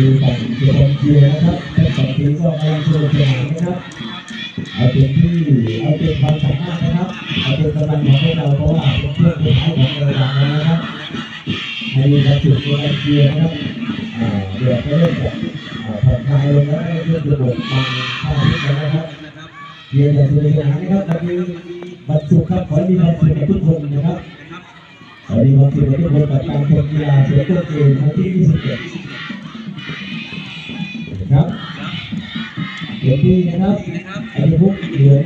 ดูฝั่งเชียร์เชียนะครับทั้งสองทีก็กำลังสนุกสนานนะครับเอาเต็มที่เอาเต็มความสามารถนะครับเอาเต็มกำลังของพวกเราเพราะว่าเป็นเพื่อนเป็นไอ้ของเราแล้วนะครับให้มีความสุขในการเชียนะครับเดี๋ยวก็เริ่มจากผ่อนคลายลงแล้วเรื่องระบบมันเข้ามาแล้วนะครับเชียร์อย่างสนุกสนานนะครับวันนี้วันศุครับขอให้มีความสุขกับทุกคนนะครับขอให้มีความสุขกับทุกคนกับการแข่งกีฬาเสือโต้เกมครั้งที่ 27 เดี๋ยวพี่นะครับอันนี้พวกเหลือง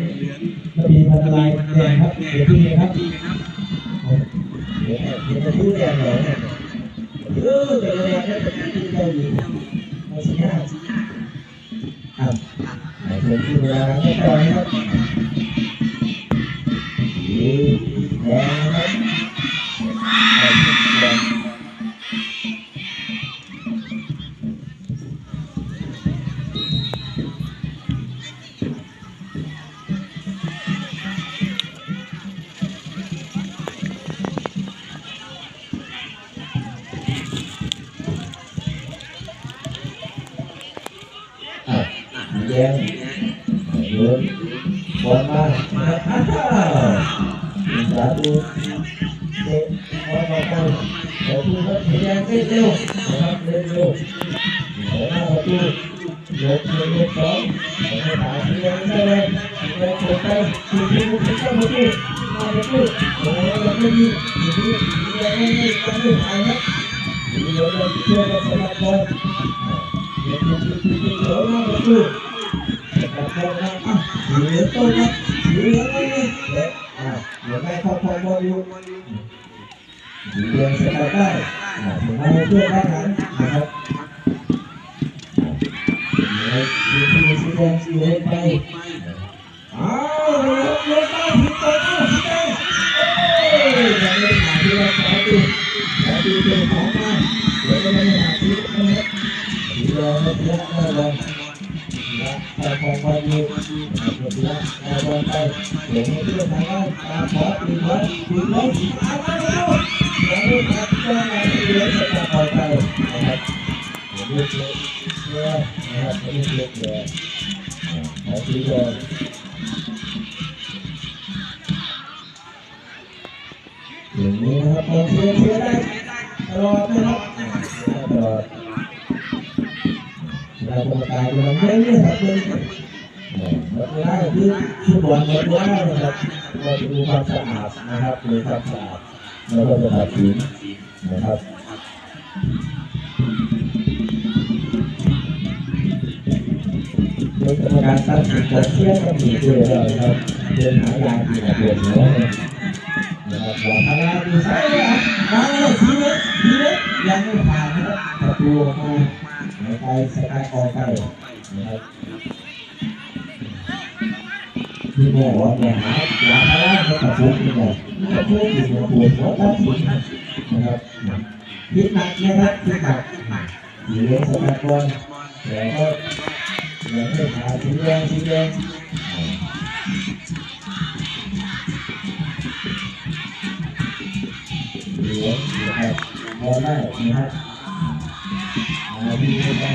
กระบี่พันธุ์ลายแดงครับเดี๋ยวพี่นะครับเดี๋ยวเดี๋ยวจะพูดแดงเหรอเนี่ยเออแต่แดงนั่นเป็นที่เราอยู่เอาสิฮะอะไอ้คนที่เวลาไม่ต่อยครับสีแดง แดงโยนบอลมาอ้าวสาธุเตะบอลมาไปขอบคุณครับสีแดงเล่นเร็วนะครับเล่นเร็วขอหน้าประตูยกหนึ่งยกสอง ขอให้านสีแดงได้เลยสีแดงเปิดไปสีที่มุกที่เข้าประตูมาประตูโอ้ยยังไม่มีสีที่สีแดงไม่ไม่ต้องไม่ผ่านครับเหลืองเลยช่วยกันสลับบอลเดี๋ยวเดี๋ยวเดี๋ยวเดี๋ยวนะประตูแต่พอนะอะสีเหลืองต้นะสีเหลืองนี่เด็กอะเดี๋ยวแม่เข้าพอบอลอยู่สีเหลืองสกัดได้อะถึงมาเพื่อนด้านหลังนะครับเดี๋ยวสีสีแดงสีเหลืองไปอ้าวเหลืองเหลืองไปสีแดงอ้าวสีแดงเอ้ยยังไม่ผ่านที่เราสายดูสายดูเป็นของ นะแต่ของบอลอยู่นะเพื่อนนะได้บอลไปเดี๋ยวให้เพื่อนทางด้านตาขอตีบอลตีบอล กรรมการกำลังเล่นเนี่ยครับเล่นหมดเวลาคือฟุตบอลหมดเวลานะครับเราจะดูความสะอาดนะครับดูความสะอาดแล้วก็จะตัดสินนะครับโดยกรรมการตัดสินจะเชื่อมมีด้วยเลยครับเดินหายาที่มาเดินหัวเนี่ยนะครับหลังคณะดูซ้ายนะมาเลยสีเล็กสีเล็กยังไม่ผ่านนะครับประตูออกมา ไปสกายออกไปนะครับที่แม่ว่าแม่หาหาพระราชกระพุ้งนี่แหละนี่กระพุ้งอยู่หัวปวดหัวตั้งสินนะครับคิดหนักนะครับคิดหนักสีเหลืองสกัดบอลแต่ก็ยังไม่ผ่านสีแดงสีแดงเหลืองนะครับพอได้นะครับ มา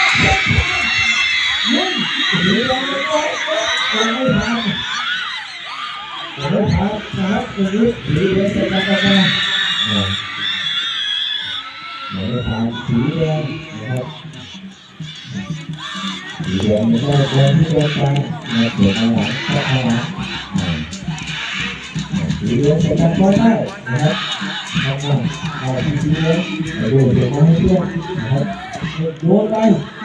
บอล